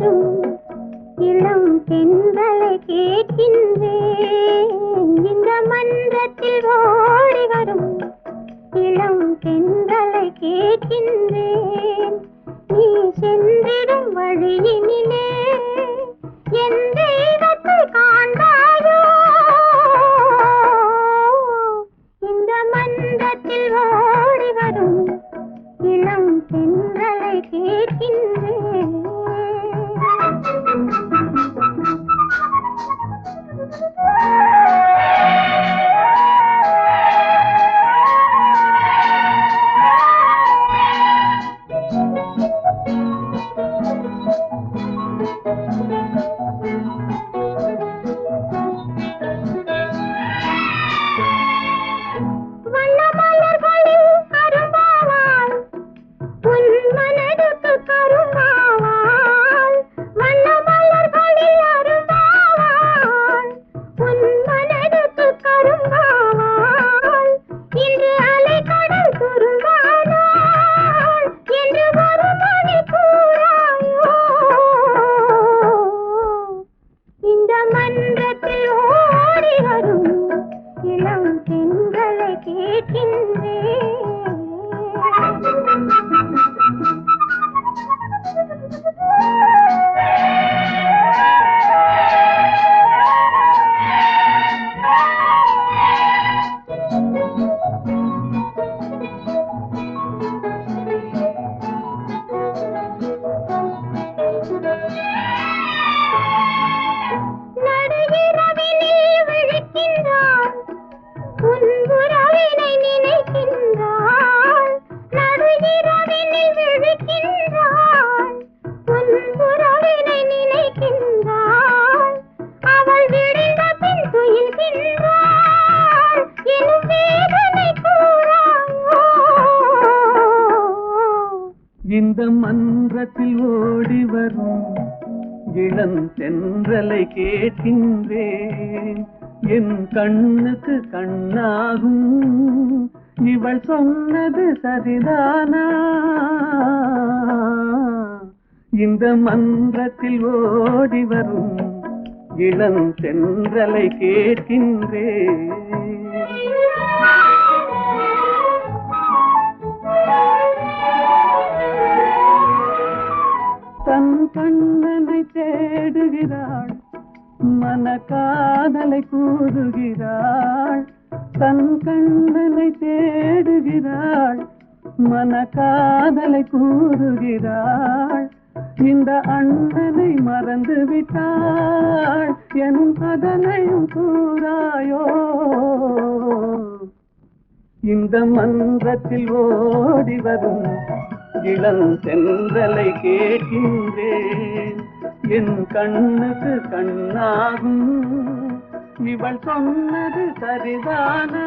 வரும் இளம் தென்றலை கேட்கின்றேன். இந்த மன்றத்தில் ஓடி வரும் இளம் தென்றலை கேட்கின்றேன். நீ சென்றிடும் வழியினிலே என் இந்த மன்றத்தில் ஓடி வரும் இளம் தென்றலை கேட்கின்றேன். என் கண்ணுக்கு கண்ணாகும். இவள் சொன்னது சரிதானா? இந்த மன்றத்தில் ஓடி வரும் இளம் தென்றலை கேட்கின்றேன். கூறுகிறாள். மன காதலை கூறுகிறாள். தன் கண்ணனை தேடுகிறாள். மன காதலை கூறுகிறாள். இந்த அண்ணனை மறந்து விட்டாள். என் அதனையும் கூறாயோ? இந்த மன்றத்தில் ஓடி வரும் இளம் தென்றலை கேட்கின்றேன். என் கண்ணுக்கு கண்ணாகும். இவள் சொன்னது சரிதானா?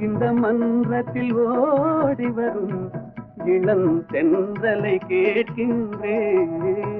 இந்த மன்றத்தில் ஓடி வரும் இளம் தென்றலை கேட்கின்றேன்.